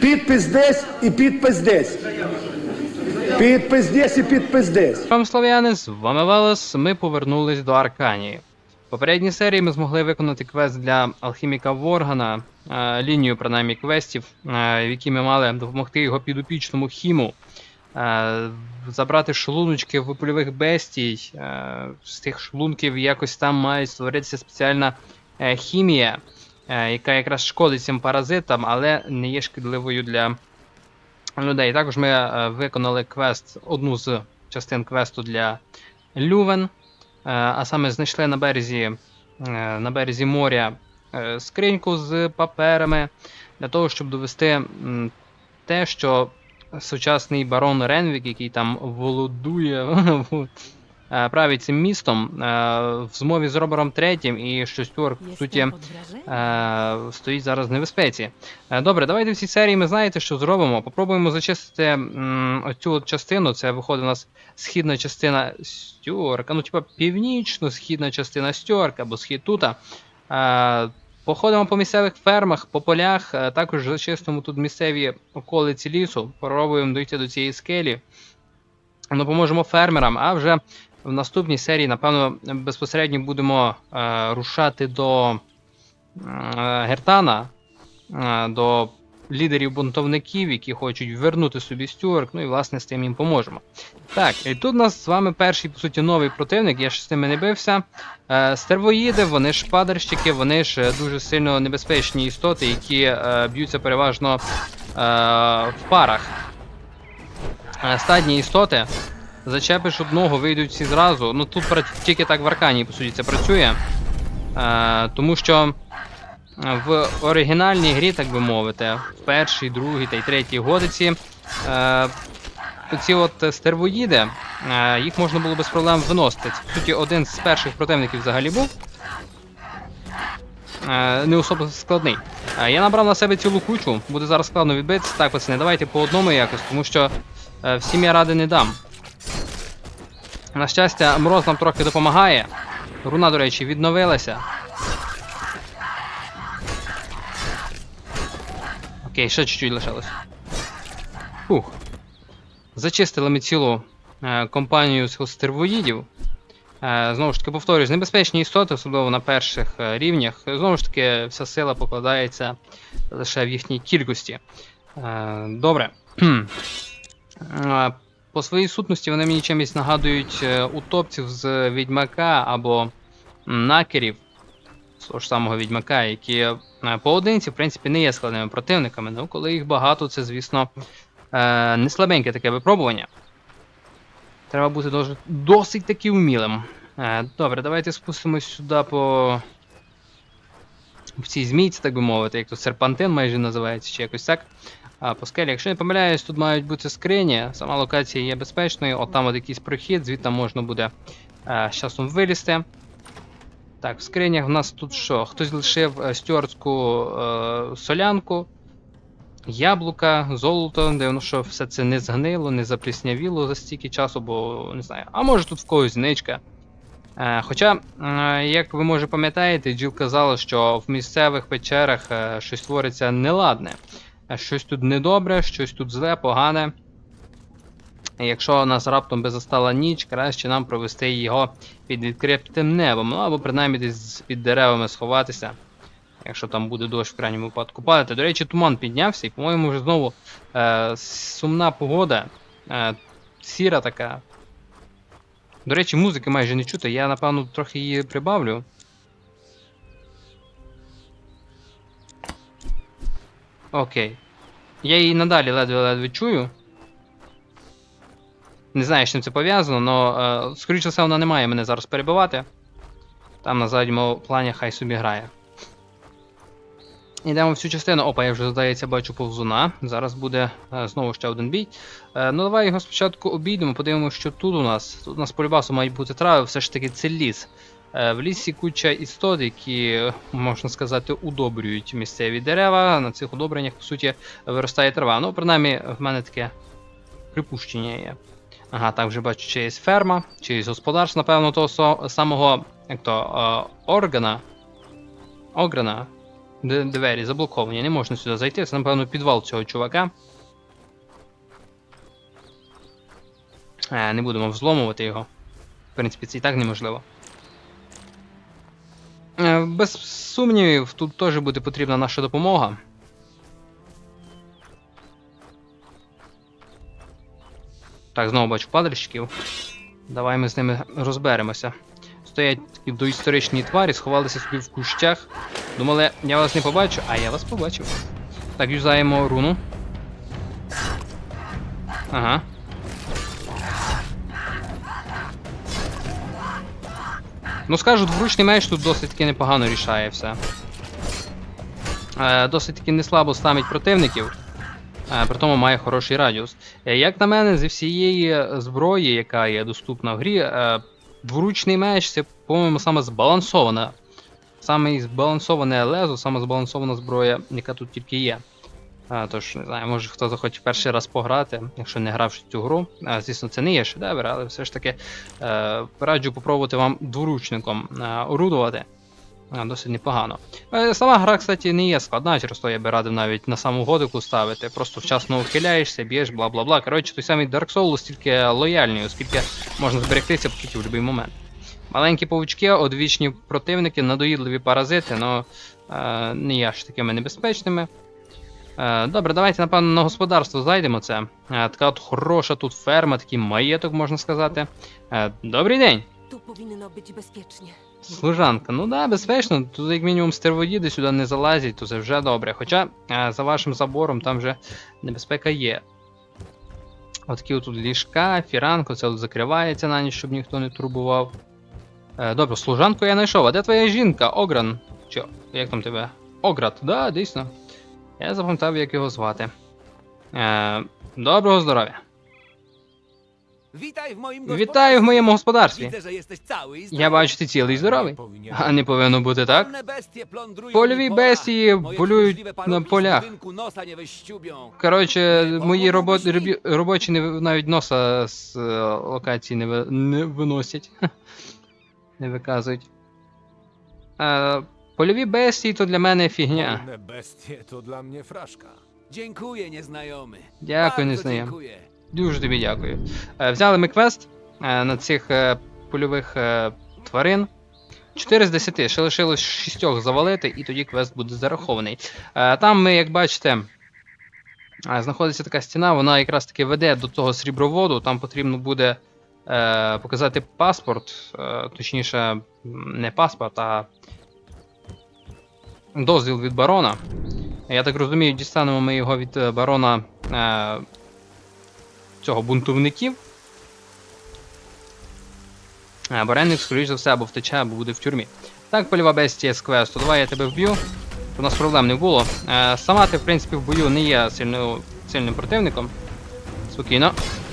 Підпис десь і підпис десь. Підпис десь і підпис десь. Вам слов'яни, з вами Велес, ми повернулись до Арканії. В попередній серії ми змогли виконати квест для алхіміка Воргана, е, лінію принаймні квестів, е, в якій ми мали допомогти його підопічному хіму, е, забрати шлуночки в польових бестій. З тих шлунків якось там має створитися спеціальна хімія, яка якраз шкодить цим паразитам, але не є шкідливою для людей. Також ми е, виконали квест, одну з частин квесту для Лювен, е, а саме знайшли на березі, е, на березі моря е, скриньку з паперами для того, щоб довести те, що сучасний барон Ренвік, який там володує, е, править цим містом, е, в змові з Робером Третім і що Стюарт, по суті, е, стоїть зараз в небезпеці. Е, Добре, давайте в цій серії ми знаєте, що зробимо. Попробуємо зачистити оцю частину. Це виходить у нас східна частина Стюарка, ну, типа північно-східна частина Стюарка або схід тута. Е, Походимо по місцевих фермах, по полях, е, також зачистимо тут місцеві околиці лісу, пробуємо дійти до цієї скелі. Допоможемо фермерам, а вже в наступній серії, напевно, безпосередньо будемо е, рушати до е, Гертана, е, до лідерів бунтовників, які хочуть вернути собі Стюарк, ну і власне з тим їм поможемо. Так, і тут у нас з вами перший, по суті, новий противник, я ще з ними не бився. Е, стервоїди, вони ж падальщики, вони ж дуже сильно небезпечні істоти, які е, б'ються переважно е, в парах. Е, стадні істоти. Зачепиш одного, вийдуть всі зразу. Ну тут тільки так в Арканії, по суті, це працює. Е, тому що в оригінальній грі, так би мовити, в першій, другій та й третій годиці. Е, ці от стервоїди, е, їх можна було без проблем виносити. Це, по суті, один з перших противників взагалі був. Е, не особо складний. Е, я набрав на себе цілу кучу, буде зараз складно відбитися. Так, пацани, давайте по одному якось, тому що е, всім я ради не дам. На щастя, мороз нам трохи допомагає. Руна, до речі, відновилася. Окей, ще чуть-чуть лишилось. Фух. Зачистили ми цілу е, компанію з стервоїдів. Е, знову ж таки, повторюсь, небезпечні істоти, особливо на перших е, рівнях. Знову ж таки, вся сила покладається лише в їхній кількості. Е, добре. По своїй сутності вони мені чимось нагадують е, утопців з відьмака або накерів з того ж самого відьмака, які е, поодинці, в принципі, не є складними противниками. Ну, коли їх багато, це, звісно, е, не слабеньке таке випробування. Треба бути досить таки вмілим. Добре, давайте спустимось сюди по. В цій змійці, так би мовити, як тут серпантин майже називається, чи якось так. А, по скелі. Якщо не помиляюсь, тут мають бути скрині. Сама локація є безпечною. От там от якийсь прохід, звідти можна буде е, з часом вилізти. Так, в скринях в нас тут що? Хтось лишив е, стюардську е, солянку, яблука, золото, дивно, що все це не згнило, не запліснявіло за стільки часу, бо не знаю. А може тут в когось зничка. Е, хоча, е, як ви може пам'ятаєте, Джіл казала, що в місцевих печерах е, щось твориться неладне. Е, Щось тут недобре, щось тут зле, погане. Якщо нас раптом би застала ніч, краще нам провести його під відкритим небом, ну або принаймні десь під деревами сховатися. Якщо там буде дощ в крайньому випадку падати. До речі, туман піднявся, і, по-моєму, вже знову е, сумна погода. Е, сіра така. До речі, музики майже не чути, я напевно трохи її прибавлю. Окей. Я її надалі ледве-ледве чую. Не знаю, з чим це пов'язано, але е, скоріше все, вона не має мене зараз перебивати. Там на задньому плані хай собі грає. Йдемо в цю частину. Опа, я вже здається, бачу повзуна. Зараз буде е, знову ще один бій. Е, ну давай його спочатку обійдемо, подивимося, що тут у нас. Тут у нас по любасу мають бути трави, все ж таки це ліс. Е, в лісі куча істот, які, можна сказати, удобрюють місцеві дерева. На цих удобреннях, по суті, виростає трава. Ну, принаймні, в мене таке припущення є. Ага, так вже бачу, чиїсь ферма, чиїсь господарство, напевно, того самого як то, е, органа. Ограна. двері заблоковані, не можна сюди зайти. Це, напевно, підвал цього чувака. Е, не будемо взломувати його. В принципі, це і так неможливо. Е, без сумнівів, тут теж буде потрібна наша допомога. Так, знову бачу падальщиків. Давай ми з ними розберемося. Стоять доісторичні тварі, сховалися собі в кущах. Думали, я вас не побачу, а я вас побачив. Так, юзаємо руну. Ага. Ну скажу, двуручний меч тут досить таки непогано рішає все. Е, досить таки неслабо ставить противників. Е, при тому має хороший радіус. Е, як на мене, зі всієї зброї, яка є доступна в грі, е, дворучний меч це, по-моєму, саме збалансована. Саме збалансоване лезо, саме збалансована зброя, яка тут тільки є. Тож, не знаю, може хто захоче перший раз пограти, якщо не грав в цю гру. Звісно, це не є шедевр, але все ж таки е, раджу попробувати вам дворучником е, орудувати. Досить непогано. Е, Сама гра, кстати, не є складна, через то я би радив навіть на саму годику ставити. Просто вчасно ухиляєшся, б'єш, бла бла бла. Коротше, той самий Dark Souls тільки лояльний, оскільки можна зберегтися в будь-який момент. Маленькі павучки, одвічні противники, надоїдливі паразити, але е, не є аж такими небезпечними. Е, добре, давайте, напевно, на господарство зайдемо це. Е, така от хороша тут ферма, такий маєток, можна сказати. Е, добрий день! Tu powinno być bezpiecznie. Служанка, ну да, безпечно. Тут як мінімум стервоїди сюди не залазять, то це вже добре. Хоча за вашим забором там вже небезпека є. Отакі тут ліжка, фіранку, це от закривається на ніч, щоб ніхто не турбував. Добре, служанку я знайшов. А де твоя жінка? Огран? Чи як там тебе? Оград, да, дійсно. Я запам'ятав, як його звати. Е, доброго здоров'я. Witaj w moim Вітаю в моєму господарстві. Widzę, że jesteś cały i Я бачу, ти цілий і здоровий. А не повинно бути так? Bestie plądrują Польові mi pola. Moje полюють на parobki z полях. budynku nosa nie wyściubią. Коротше, мої робо- робі- робочі не, ви- навіть носа з е, локації не, ви- не виносять. не виказують. Е, польові бестії то для мене фігня. Wolne bestie to dla mnie fraszka. Dziękuję, nieznajomy. Дякую, не Bardzo знаю. dziękuję. Дуже тобі дякую. Е, взяли ми квест е, на цих е, польових е, тварин. 4 з 10. Ще лишилось 6 завалити, і тоді квест буде зарахований. Е, там ми, як бачите, е, знаходиться така стіна, вона якраз таки веде до того сріброводу. Там потрібно буде е, показати паспорт, е, точніше, м, не паспорт, а дозвіл від барона. Я так розумію, дістанемо ми його від е, барона. Е, цього бунтовників. А, Баренник, скоріш за все, або втече, або буде в тюрмі. Так, польова бестія з квесту, давай я тебе вб'ю. У нас проблем не було. Е, сама ти, в принципі, в бою не є сильно, сильним противником. Спокійно,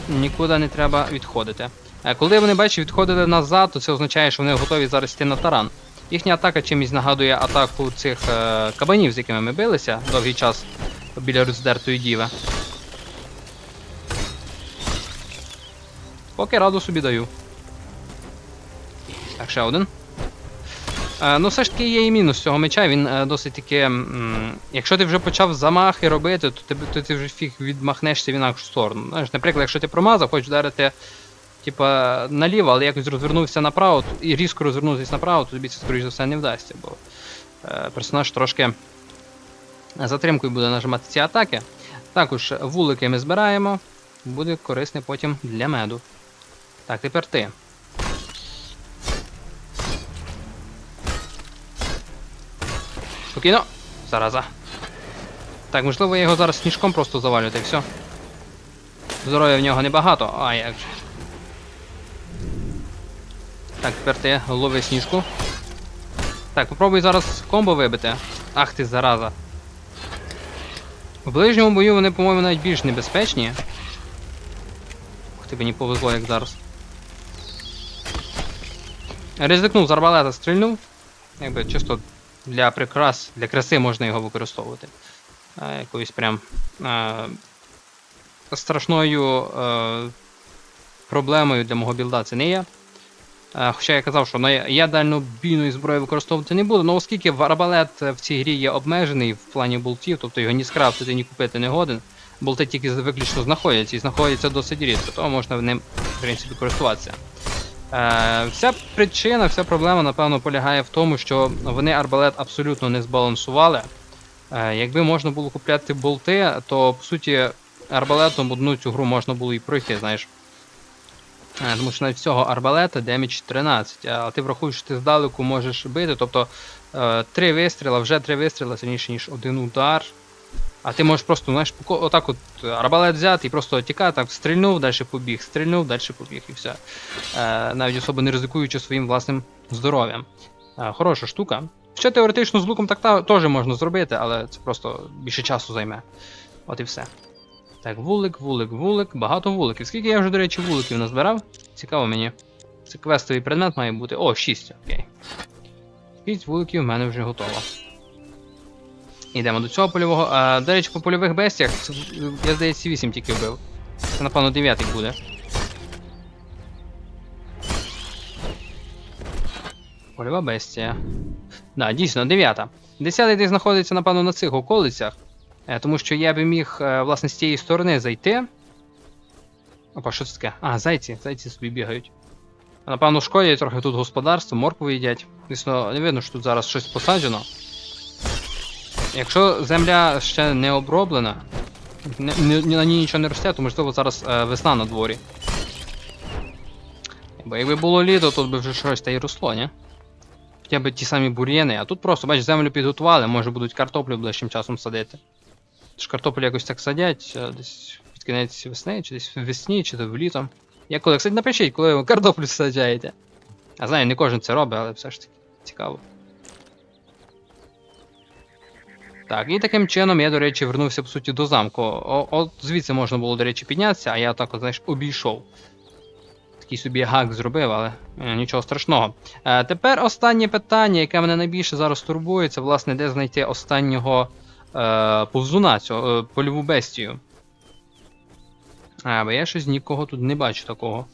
нікуди не треба відходити. Е, коли вони бачать відходили назад, то це означає, що вони готові зараз йти на таран. Їхня атака чимось нагадує атаку цих е, кабанів, з якими ми билися довгий час біля роздертої діви. Поки раду собі даю. Так, ще один. Е, ну, все ж таки є і мінус цього меча, він е, досить таки. якщо ти вже почав замахи робити, то ти, то ти вже фіг відмахнешся в інакшу сторону. Знаєш, наприклад, якщо ти промазав, хочеш вдарити типа, наліво, але якось розвернувся направо і різко розвернутися направо, то тобі це, скоріш за все, не вдасться, бо е, персонаж трошки затримкою буде нажимати ці атаки. Також вулики ми збираємо, буде корисне потім для меду. Так, тепер ти. Спокійно. Зараза. Так, можливо, я його зараз сніжком просто завалю, та й все. Здоров'я в нього небагато, а як же. Так, тепер ти лови сніжку. Так, попробуй зараз комбо вибити. Ах ти зараза. В ближньому бою вони, по-моєму, навіть більш небезпечні. Ух ти, мені повезло, як зараз. Ризикнув з арбалета, стрільнув. Якби чисто для прикрас, для краси можна його використовувати. А, якоюсь прям а, страшною а, проблемою для мого білда це не є. Е, Хоча я казав, що я дальнобійної зброї використовувати не буду, але оскільки арбалет в цій грі є обмежений в плані болтів, тобто його ні скрафтити, ні купити не годен. Болти тільки виключно знаходяться і знаходяться досить рідко, тому можна ним, в принципі, користуватися. Е, вся причина, вся проблема, напевно, полягає в тому, що вони арбалет абсолютно не збалансували. Е, якби можна було купляти болти, то по суті арбалетом одну цю гру можна було і пройти, знаєш. Е, Тому що навіть всього арбалета демідж 13, а ти врахуєш, що ти здалеку можеш бити, тобто е, три вистріла, вже три вистріла сильніше, ніж один удар. А ти можеш просто, знаєш, отак от арбалет взяти і просто тікати, так стрільнув, далі побіг, стрільнув, далі побіг і все. Е, навіть особо не ризикуючи своїм власним здоров'ям. Е, хороша штука. Ще теоретично з луком так теж можна зробити, але це просто більше часу займе. От і все. Так, вулик, вулик, вулик, багато вуликів. Скільки я вже, до речі, вуликів назбирав? Цікаво мені. Це квестовий предмет має бути. О, 6, окей. 6 вуликів в мене вже готово. Йдемо до цього польового. А, до речі, по польових бестіях, я здається, 8 тільки вбив. Це, напевно, 9 буде. Польова бестія. Да, дійсно, 9. 10 десь знаходиться, напевно, на цих околицях. Е, Тому що я би міг, е, власне, з тієї сторони зайти. Опа, що це таке? А, зайці, зайці собі бігають. Напевно, шкодять трохи тут господарство, моркву їдять. Звісно, не видно, що тут зараз щось посаджено. Якщо земля ще не оброблена, не, не- на ній нічого не росте, то можливо зараз е, весна на дворі. Бо якби було літо, тут би вже щось та й росло, ні? Хоча б ті самі бур'єни, а тут просто, бач, землю підготували, може будуть картоплю ближчим часом садити. Ж картоплю якось так садять, е, десь під кінець весни, чи десь весні, чи то в літом. Я коли, кстати, напишіть, коли ви картоплю саджаєте. Я знаю, не кожен це робить, але все ж таки цікаво. Так, і таким чином я, до речі, вернувся по суті до замку. О, от звідси можна було, до речі, піднятися, а я так, знаєш, обійшов. Такий собі гак зробив, але е, нічого страшного. Е, тепер останнє питання, яке мене найбільше зараз турбує, це власне де знайти останнього е, повзуна, цього, е, польову бестію. А, бо я щось нікого тут не бачу такого.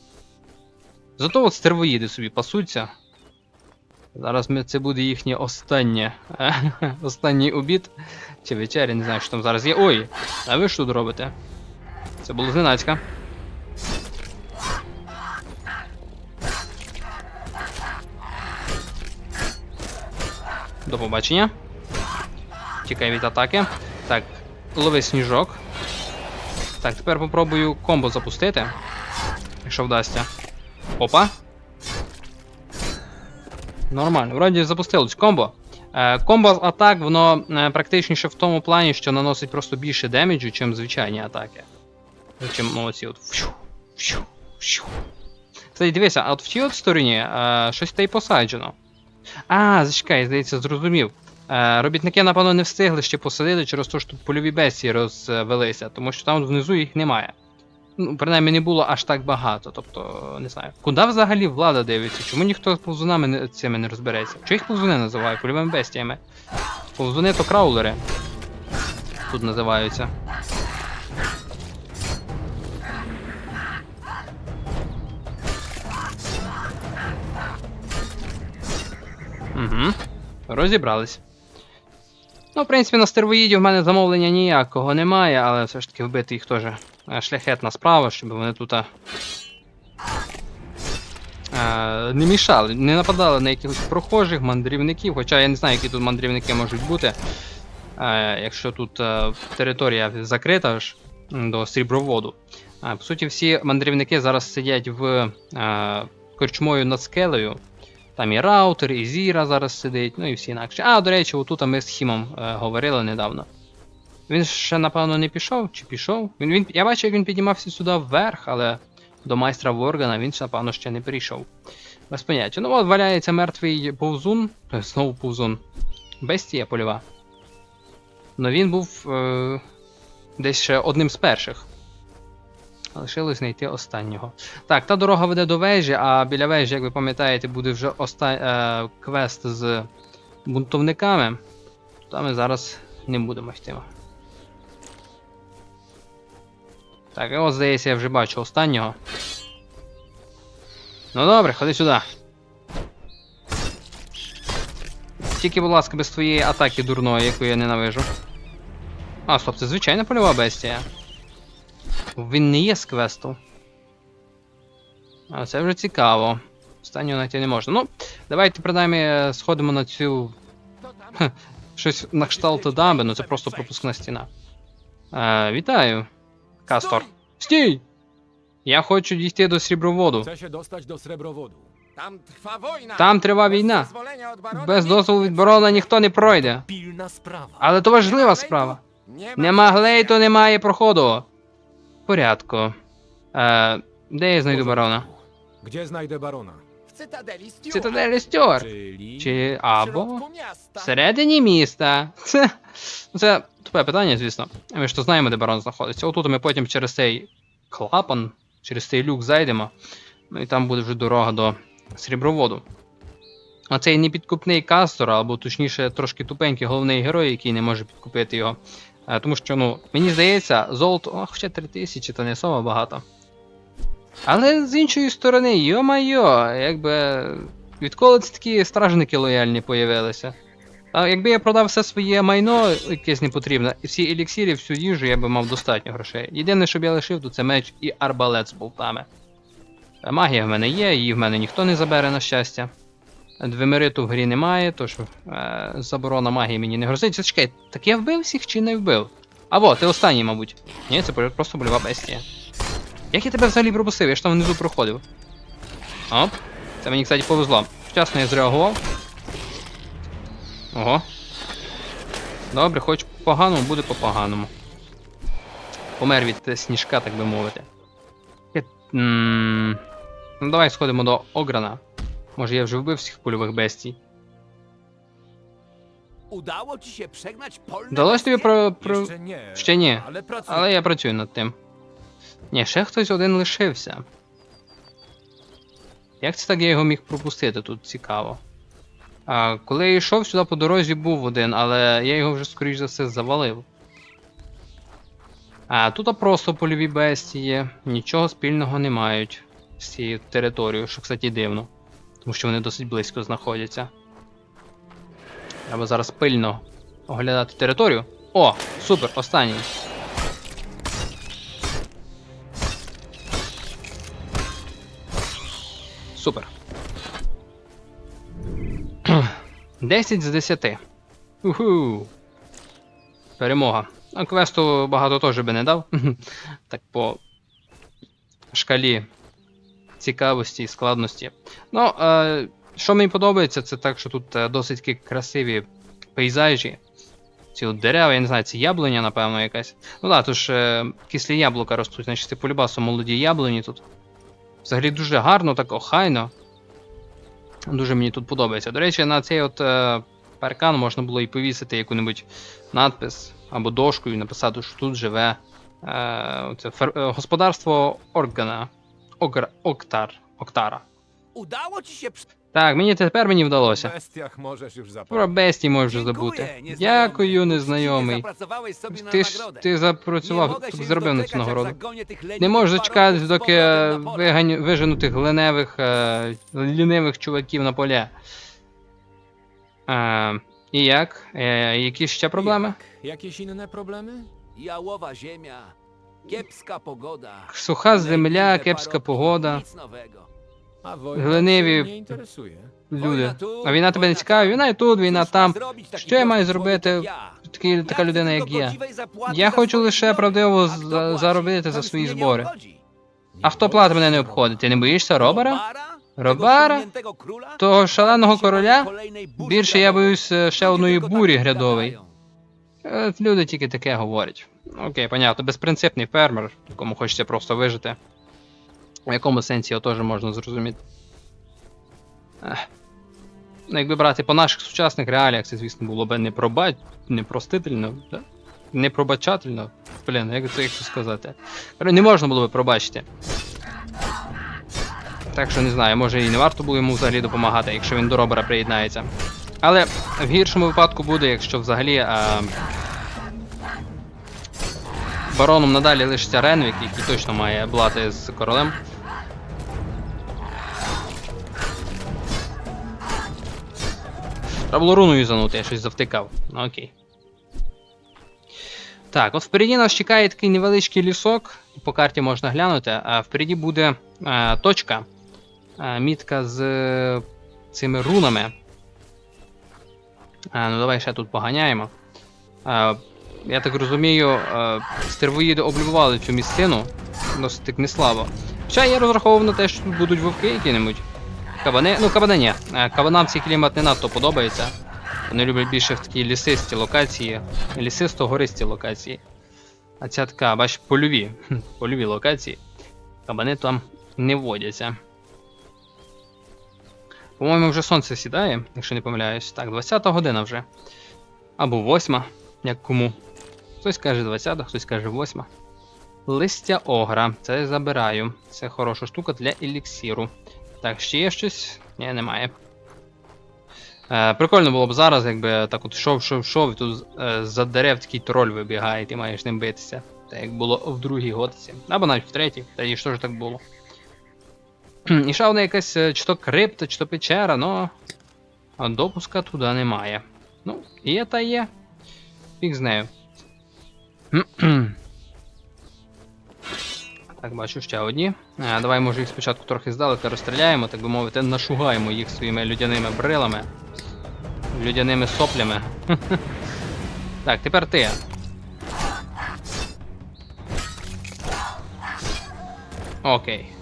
Зато от стервоїди собі пасуться. Зараз ми, це буде їхнє останнє. останній обід. Чи вечеря, не знаю, що там зараз є. Ой! А ви що тут робите? Це було зненацька. До побачення. Тікай від атаки. Так, лови сніжок. Так, тепер попробую комбо запустити. Якщо вдасться. Опа. Нормально. Вроді запустилось комбо. Е, комбо атак, воно е, практичніше в тому плані, що наносить просто більше демеджу, чим звичайні атаки. Чим оці от. Фью, фью, фью. Кстати, дивися, а от в тій от стороні е, щось та й посаджено. А, зачекай, здається, зрозумів. Е, робітники, напевно, не встигли ще посадити через те, що тут польові бесії розвелися, тому що там внизу їх немає. Ну, принаймні не було аж так багато. Тобто, не знаю. Куди взагалі влада дивиться? Чому ніхто з повзунами не- цими не розбереться? Чого їх повзуни називають? Польовими бестіями? Повзуни то краулери. Тут називаються. Угу. Розібрались. Ну, в принципі, на стервоїдів в мене замовлення ніякого немає, але все ж таки вбити їх теж е, шляхетна справа, щоб вони тут. е, е, не мішали, не нападали на якихось прохожих, мандрівників, хоча я не знаю, які тут мандрівники можуть бути. Е, якщо тут е, територія закрита ж до сріброводу. Е, по суті, всі мандрівники зараз сидять в е, корчмою над скелею. Там і раутер, і Зіра зараз сидить, ну і всі інакше. А, до речі, отут ми з Хімом е, говорили недавно. Він ще, напевно, не пішов чи пішов. Він, він, я бачив, як він піднімався сюди вверх, але до майстра Воргана він, напевно, ще не прийшов. Без поняття. Ну от валяється мертвий повзун. Е, Знову повзун. Бестія польова. Ну він був е, десь ще одним з перших. Лишилось знайти останнього. Так, та дорога веде до вежі, а біля вежі, як ви пам'ятаєте, буде вже оста... е, квест з бунтовниками. Та ми зараз не будемо йти. Так, ось, здається, я вже бачу останнього. Ну добре, ходи сюди. Тільки, будь ласка, без твоєї атаки дурної, яку я ненавижу. А, стоп, це звичайна польова бестія. Він не є з квесту. А це вже цікаво. Останнього знайти не можна. Ну, давайте принаймні е, сходимо на цю. Щось на кшталт дамби, ну це просто пропускна стіна. Е, вітаю, Кастор. Стій! Я хочу дійти до сріброводу. Chcę się dostać do srebrowodu. Tam trwa wojna. Barona Без дозволу від барона ніхто не пройде. Pilna sprawa. Але то важлива справа. Нема глейту, немає проходу. Порядку. Е, де я знайду барона? Gdzie znajdę barona? w Cytadeli Stuart. Цитаделі Стюарт. Czyli... Чи w або środku miasta. всередині міста. Це, це тупе питання, звісно. Ми ж то знаємо, де барон знаходиться. Отут ми потім через цей клапан, через цей люк зайдемо. Ну і там буде вже дорога до сріброводу. А цей непідкупний Кастор, або точніше трошки тупенький головний герой, який не може підкупити його. Е, Тому що, ну, мені здається, золото, о, хоча 3000, то не особо багато. Але з іншої сторони, йо-майо, якби. Відколи ці такі стражники лояльні появилися? А якби я продав все своє майно, якесь непотрібне, і всі еліксири, всю їжу, я би мав достатньо грошей. Єдине, що б я лишив, то це меч і арбалет з болтами. Е, Магія в мене є, її в мене ніхто не забере, на щастя. Двемериту в грі немає, тож е, заборона магії мені не грозить. Чекай, так я вбив всіх чи не вбив? Або, ти останній, мабуть. Ні, це просто больова бестія. Як я тебе взагалі пропустив? Я ж там внизу проходив. Оп. Це мені, кстати, повезло. Вчасно я зреагував. Ого. Добре, хоч по-поганому, буде по-поганому. Помер від е, сніжка, так би мовити. Ну давай сходимо до Ограна. Може я вже вбив всіх польових бестій. Udało ci się przegnać polne Вдалося тобі про. про... Jeszcze nie. Ще ні. Ale pracuję. Але я працюю над тим. Ні, ще хтось один лишився. Як це так я його міг пропустити? Тут цікаво. А, коли я йшов сюди по дорозі, був один, але я його вже, скоріш за все, завалив. А тут просто польові бестії, нічого спільного не мають з цією територією, що, кстати, дивно. Тому що вони досить близько знаходяться. Треба зараз пильно оглядати територію. О, супер, останній. Супер. 10 з 10. Уху. Перемога. А квесту багато теж би не дав. так по шкалі цікавості і складності. Ну, е, що мені подобається, це так, що тут е, досить таки красиві пейзажі. Ці от дерева, я не знаю, це яблуня, напевно, якась. Ну так, тож е, кислі яблука ростуть, значить, це полюбасу молоді яблуні тут. Взагалі дуже гарно, так охайно. Дуже мені тут подобається. До речі, на цей от е, паркан можна було і повісити яку-небудь надпис або дошку і написати, що тут живе е, оце, фер, е, господарство Органа. Огр, Октар. Октара. Udało ci się. Так, мені тепер мені вдалося. bestiach możesz już Про бесті можу Dziękuję, забути. nieznajomy. Дякую, незнайомий. Zapracowałeś sobie na Ти ж nagrodę. ти Nie запрацював, mogę się już зробив на doczekać, цю jak нагороду. zagonię tych Не можу baronów z доки powrotem na pole. вигань, вижену тих леневих, е, лінивих чуваків на поля. Е, і як? Е, які ще проблеми? Jak? Jakieś inne problemy? Jałowa ziemia, kiepska pogoda. Суха земля, кепська погода, Nic nowego. A wojna Gleniwi- cię interesuje. люди. А війна тебе не цікавить? Війна і тут, війна там. Що я маю зробити? Такі, така людина, як я. Я хочу лише правдиво за- заробити за свої збори. obchodzi. А хто платить мене не обходить? Ти не боїшся робера? Робара? Того шаленого короля? Більше я боюсь е, ще одної бурі грядової. Е, Люди тільки таке говорять. Окей, понятно. Безпринципний фермер, якому хочеться просто вижити. В якому сенсі його теж можна зрозуміти. Ну, якби брати по наших сучасних реаліях, це, звісно, було б непроба... непростительно, непробачательно. Блін, як це як це сказати? Не можна було би пробачити. Так що не знаю, може і не варто було йому взагалі допомагати, якщо він до робера приєднається. Але в гіршому випадку буде, якщо взагалі а, бароном надалі лишиться Ренвік, який точно має блати з королем. Треба було руну юзанути, я щось завтикав. Ну окей. Так, от впереді нас чекає такий невеличкий лісок. По карті можна глянути. А впереді буде е, точка. Е, мітка з е, цими рунами. Е, ну давай ще тут поганяємо. Е, я так розумію, е, стервоїди облюбували цю місцину. Досить так не слабо. Хоча я розраховував на те, що тут будуть вовки які-небудь. Кабани, ну кабани ні. Е, Кабанам цей клімат не надто подобається. Вони люблять більше в такі лісисті локації, лісисто-гористі локації. А ця така, бач, польові, польові локації. Кабани там не водяться. По-моєму, вже сонце сідає, якщо не помиляюсь. Так, 20 година вже. Або 8, як кому. Хтось каже 20, хтось каже 8. Листя огра. Це я забираю. Це хороша штука для еліксіру. Так, ще є щось? Ні, немає. Е, прикольно було б зараз, якби так от йшов, йшов, йшов, і тут е, за дерев такий троль вибігає, і ти маєш ним битися. Так як було в другій готиці. Або навіть в третій, тоді ж так було. І ще одна якась е, чи то крипта, чи то печера, но допуска туди немає. Ну, є та є. Фіг з нею. Так, бачу ще одні. А, давай, може, їх спочатку трохи здалека розстріляємо, так би мовити, нашугаємо їх своїми людяними брилами. Людяними соплями. Так, тепер ти. Окей.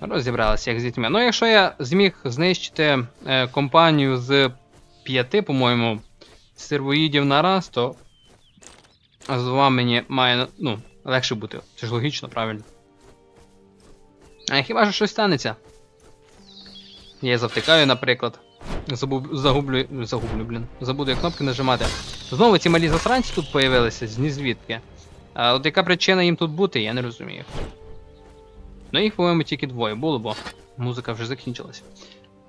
Розібралися як з дітьми. Ну, якщо я зміг знищити е, компанію з п'яти, по-моєму, сервоїдів на раз, то з вами мені має ну, легше бути. Це ж логічно, правильно. А хіба що щось станеться? Я завтикаю, наприклад. Забув, загублю, загублю, блін. Забуду я кнопки нажимати. Знову ці малі засранці тут появилися, з нізвідки. А от яка причина їм тут бути, я не розумію. Ну їх, по-моєму, тільки двоє було, бо музика вже закінчилась.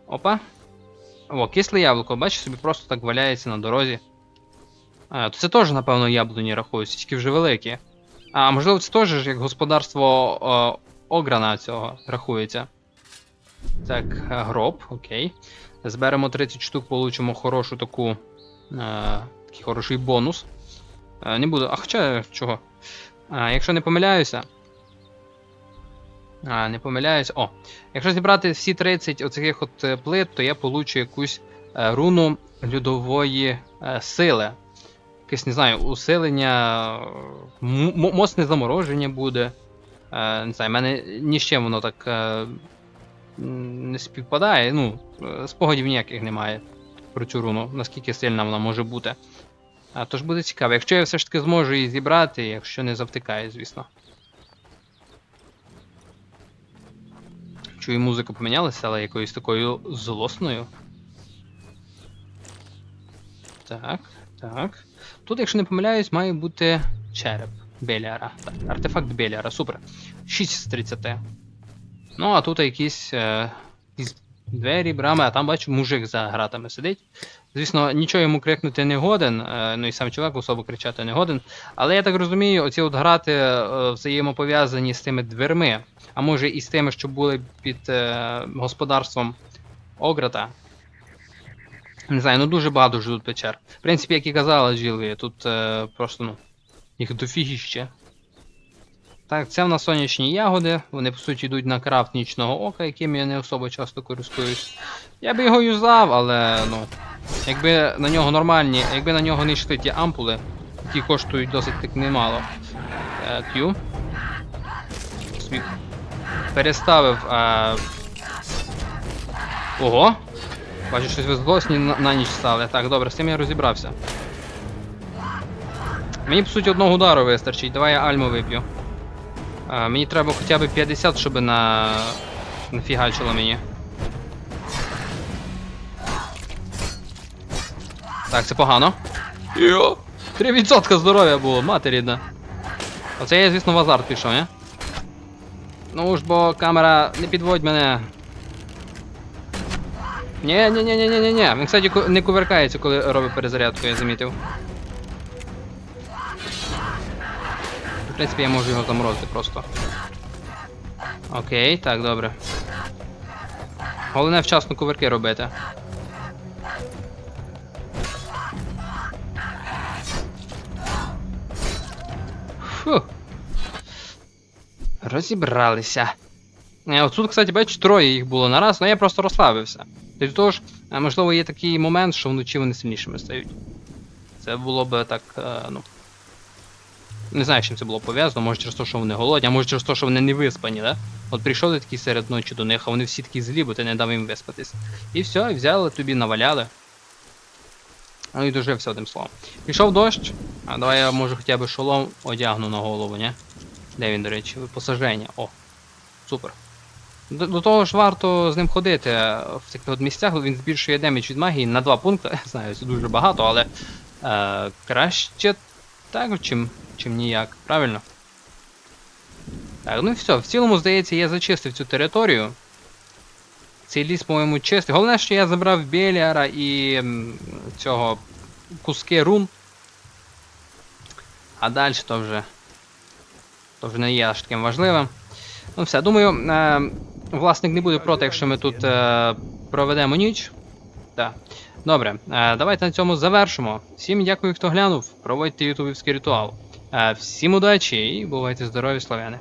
Опа. О, кисле яблуко, бачиш, собі просто так валяється на дорозі. А, то це теж, напевно, яблуні рахуються, тільки вже великі. А можливо, це теж як господарство о, ограна цього рахується. Так, е, гроб, окей. Зберемо 30 штук, получимо хорошу таку. Е, такий хороший бонус. Е, не буду. А хоча чого? А, якщо не помиляюся. А, не помиляюсь. О, якщо зібрати всі 30 оцих от е, плит, то я получу якусь е, руну льодової е, сили. Якесь, не знаю, усилення, моцне замороження буде. Не знаю, в мене ні з чим воно так не співпадає. Ну, спогадів ніяких немає про цю руну, наскільки сильна вона може бути. А, тож буде цікаво. Якщо я все ж таки зможу її зібрати, якщо не завтикаю, звісно. Чую, музика помінялася, але якоюсь такою злосною. Так, так. Тут, якщо не помиляюсь, має бути череп Беліара. Так, артефакт Беліара, супер. 6 з 30. Ну, а тут якісь, е, якісь двері, брами, а там бачу, мужик за гратами сидить. Звісно, нічого йому крикнути не годен, е, ну і сам чувак особо кричати не годен. Але я так розумію, оці от грати е, взаємопов'язані з тими дверми, а може і з тими, що були під е, господарством Ограта. Не знаю, ну дуже багато вже тут печер. В принципі, як і казала Джилві, тут просто, ну, їх дофігіще. Так, це в нас сонячні ягоди. Вони, по суті, йдуть на крафт нічного ока, яким я не особо часто користуюсь. Я би його юзав, але ну. Якби на нього нормальні, якби на нього не йшли ті ампули, які коштують досить так немало. Е, Q. Переставив. Е... Ого! Бачу, щось ви на, на ніч стали. Так, добре, з цим я розібрався. Мені, по суті, одного удару вистачить. Давай я альму вип'ю. А, мені треба хоча б 50, щоб на. нафігачило мені. Так, це погано. Йо! 3% здоров'я було, мати рідна. Оце я, звісно, в азарт пішов, не? Ну ж бо камера, не підводь мене. Ні, ні, ні, ні, ні, ні, ні. Він, кстати, не кувиркається, коли робить перезарядку, я замітив. Принципі, я можу його заморозити просто. Окей, так, добре. Головне вчасно кувырки робити. Фу. Розібралися. Е, От тут, кстати, бачиш, троє їх було на раз, але я просто розслабився. До того ж, е, можливо, є такий момент, що вночі вони сильнішими стають. Це було б так, е, ну. Не знаю, з чим це було пов'язано, може через те, що вони голодні, а може через те, що вони не виспані, да? От прийшов ти такий серед ночі до них, а вони всі такі злі, бо ти не дав їм виспатись. І все, і взяли, тобі наваляли. Ну і дожився одним словом. Пішов дощ, а давай я може хоча б шолом одягну на голову, ні? Де він, до речі, посаження. О, супер. До, до того ж варто з ним ходити в таких от місцях, він збільшує демедж від магії на 2 пункти. Знаю, це дуже багато, але е, краще так, чим, чим ніяк, правильно? Так, ну і все. В цілому, здається, я зачистив цю територію. Цей ліс, по-моєму, чистий. Головне, що я забрав Беліара і цього куски рун. А далі то вже. То вже не є аж таким важливим. Ну все, думаю, е, власник не буде проти, якщо ми тут е, проведемо ніч. Так. Добре, е, давайте на цьому завершимо. Всім дякую, хто глянув. Проводьте ютубівський ритуал. Е, всім удачі і бувайте здорові, славяни.